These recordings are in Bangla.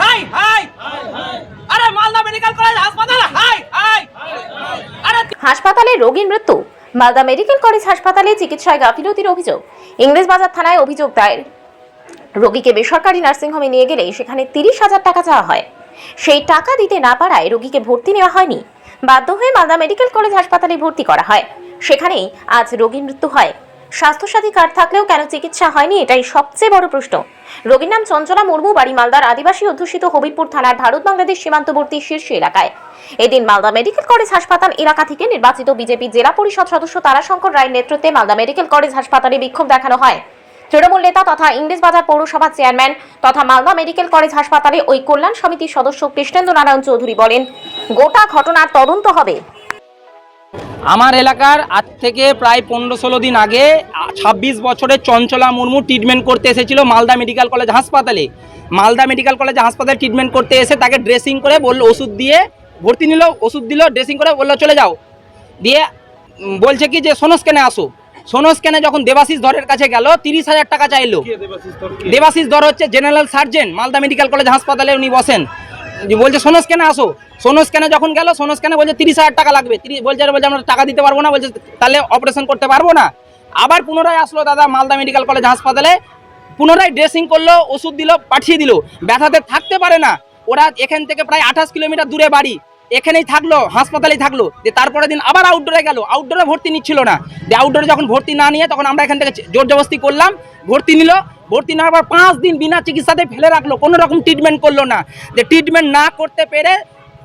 হাই হাই। আরে মালদা মেডিকেল কলেজ হাসপাতাল, হাই হাই। আরে হাসপাতালে রোগীর মৃত্যু। মালদা মেডিকেল কলেজ হাসপাতালে চিকিৎসায় গাফিলতির অভিযোগ। ইংরেজ বাজার থানায় অভিযোগ দায়ের। রোগীকে বেসরকারি নার্সিংহোমে নিয়ে গেলে সেখানে তিরিশ হাজার টাকা চাওয়া হয়। সেই টাকা দিতে না পারায় রোগীকে ভর্তি নেওয়া হয়নি। বাধ্য হয়ে মালদা মেডিকেল কলেজ হাসপাতালে ভর্তি করা হয়। সেখানেই আজ রোগীর মৃত্যু হয়। স্বাস্থ্যসাথী কার্ড থাকলেও কেন চিকিৎসা হয়নি, এটাই সবচেয়ে বড় প্রশ্ন। রোগীর নাম চঞ্চলা মুর্মু, বাড়ি মালদার আদিবাসী অধ্যুষিত হবিবপুর থানার ভারত বাংলাদেশ সীমান্তবর্তী শীর্ষ এলাকায়। এদিন মালদা মেডিকেল কলেজ হাসপাতাল এলাকা থেকে নির্বাচিত বিজেপি জেলা পরিষদ সদস্য তারাশঙ্কর রায়ের নেতৃত্বে মালদা মেডিকেল কলেজ হাসপাতালে বিক্ষোভ দেখানো হয়। তৃণমূল নেতা তথা ইংরেজ বাজার পৌরসভার চেয়ারম্যান তথা মালদা মেডিকেল কলেজ হাসপাতালে ওই কল্যাণ সমিতির সদস্য কৃষ্ণেন্দ্র নারায়ণ চৌধুরী বলেন, গোটা ঘটনার তদন্ত হবে। আমার এলাকার আজ থেকে প্রায় পনেরো ষোলো দিন আগে ছাব্বিশ বছরের চঞ্চলা মুর্মু ট্রিটমেন্ট করতে এসেছিল মালদা মেডিকেল কলেজ হাসপাতালে। মালদা মেডিকেল কলেজ হাসপাতালে ট্রিটমেন্ট করতে এসে তাকে ড্রেসিং করে বলল ওষুধ দিয়ে ভর্তি নিল ওষুধ দিল ড্রেসিং করে বলল চলে যাও। দিয়ে বলছে কি যে সোনো স্ক্যানে আসো। সোনো স্ক্যানে যখন দেবাশিস ধরের কাছে গেল তিরিশ হাজার টাকা চাইলো। দেবাশিস ধর হচ্ছে general sergeant Malda medical college হাসপাতালে উনি বসেন। বলছে, সোনস কেনে আসো? সোনস কেনে যখন গেল, সোনস কেনে বলছে, তিরিশ হাজার টাকা লাগবে। বলছে, আর, বলছে, আমরা টাকা দিতে পারব না। বলছে, তাহলে অপারেশন করতে পারব না। আবার পুনরায় আসলো দাদা মালদা মেডিকেল কলেজ হাসপাতালে। পুনরায় ড্রেসিং করল, ওষুধ দিল, পাঠিয়ে দিল। ব্যথাতে থাকতে পারে না। ওরা এখান থেকে প্রায় আঠাশ কিলোমিটার দূরে বাড়ি। এখানেই থাকল, হাসপাতালেই থাকল, যে তারপরে দিন আবার আউটডোরে গেল আউটডোরে ভর্তি নিচ্ছিল না। যে আউটডোরে যখন ভর্তি না নিয়ে তখন আমরা এখান থেকে জোর জবস্তি করলাম, ভর্তি নিল, ভর্তি নেওয়ার পর পাঁচ দিন বিনা চিকিৎসাতে ফেলে রাখল, কোনো রকম ট্রিটমেন্ট করল না। যে ট্রিটমেন্ট না করতে পেরে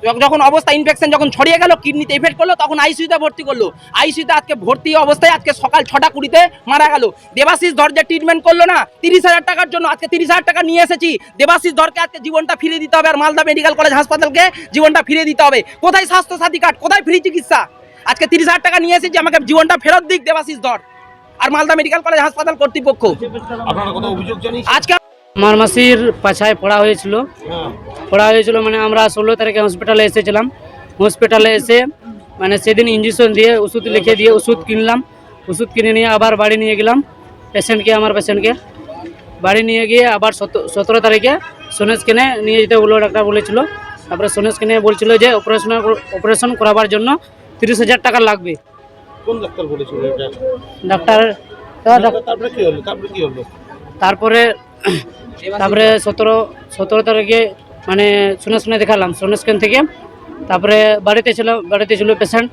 যখন অবস্থা ইনফেকশন যখন ছড়িয়ে গেল কিডনিতে এফেক্ট করল তখন আইসিইউতে ভর্তি করল। আইসিইউতে আজকে ভর্তি অবস্থায় আজকে সকাল ছটা কুড়িতে মারা গেল। দেবাশিস ধর যে ট্রিটমেন্ট করল না তিরিশ হাজার টাকার জন্য। আজকে তিরিশ হাজার টাকা নিয়ে এসেছি। দেবাশিস ধরকে আজকে জীবনটা ফিরিয়ে দিতে হবে আর মালদা মেডিকেল কলেজ হাসপাতালকে জীবনটা ফিরিয়ে দিতে হবে। কোথায় স্বাস্থ্য সাথী কার্ড? কোথায় ফ্রি চিকিৎসা? আজকে তিরিশ হাজার টাকা নিয়ে এসেছি আমাকে জীবনটা ফেরত দিক দেবাশিস ধর আর মালদা মেডিকেল কলেজ হাসপাতাল কর্তৃপক্ষ। আজকে আমার মাসির পাছায় পড়া হয়েছিল। হ্যাঁ। পড়া হয়েছিল মানে আমরা ষোলো তারিখে হসপিটালে এসেছিলাম। হসপিটালে এসে মানে সেদিন ইঞ্জেকশন দিয়ে ওষুধ লিখে দিয়ে ওষুধ কিনলাম। ওষুধ কিনে নিয়ে আবার বাড়ি নিয়ে গেলাম পেশেন্টকে আমার পেশেন্টকে বাড়ি নিয়ে গিয়ে আবার সতেরো তারিখে সোনেসকেনে নিয়ে যেতে বলল ডাক্তার বলেছিল। তারপরে সোনেসকেনে বলছিল যে অপারেশন অপারেশন করাবার জন্য তিরিশ হাজার টাকা লাগবে। কোন ডাক্তার বলেছিল ডাক্তার তারপরে তারপরে সতেরো সতেরো তারিখে মানে শুনে শুনে দেখালাম শুনে স্ক্যান থেকে। তারপরে বাড়িতে ছিল বাড়িতে ছিল পেশেন্ট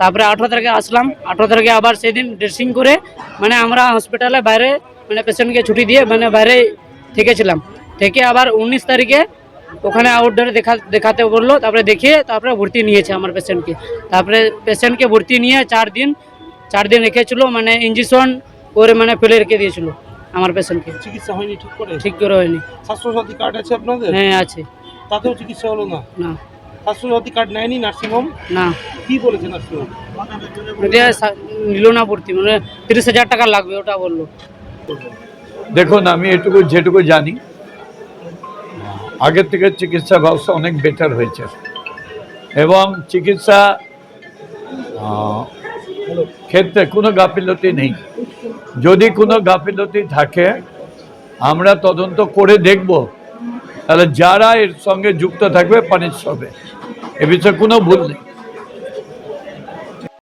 তারপরে আঠেরো তারিখে আসলাম। আঠেরো তারিখে আবার সেদিন ড্রেসিং করে মানে আমরা হসপিটালে বাইরে মানে পেশেন্টকে ছুটি দিয়ে মানে বাইরে থেকেছিলাম। থেকে আবার উনিশ তারিখে ওখানে আউটডোরে দেখা, দেখাতে বলল, তারপরে দেখিয়ে তারপরে ভর্তি নিয়েছে আমার পেশেন্টকে তারপরে পেশেন্টকে ভর্তি নিয়ে চার দিন চার দিন রেখেছিল মানে ইঞ্জেকশন করে মানে ফেলে রেখে দিয়েছিল। আমার পেশেন্টকে। চিকিৎসা হয়নি ঠিক করে? ঠিক করে হয়নি। স্বাস্থ্যসাথী কার্ড আছে আপনাদের? হ্যাঁ আছে। তাতেও চিকিৎসা হলো না? না। স্বাস্থ্যসাথী কার্ড নেয়নি নার্সিংহোম? না। কি বলেছে নার্সিংহোম? সা- নিল না ভর্তি মানে তিরিশ হাজার টাকা লাগবে ওটা বলল। দেখুন আমি এটুকু যেটুকু জানি আগের থেকে চিকিৎসা ব্যবস্থা অনেক বেটার হয়েছে। এবং চিকিৎসা ক্ষেত্রে কোনো গাফিলতি নেই। যদি কোনো গাফিলতি থাকে, আমরা তদন্ত করে দেখব। তাহলে যারা এর সঙ্গে যুক্ত থাকবে পানিশ হবে। এ বিষয়ে কোনো ভুল নেই।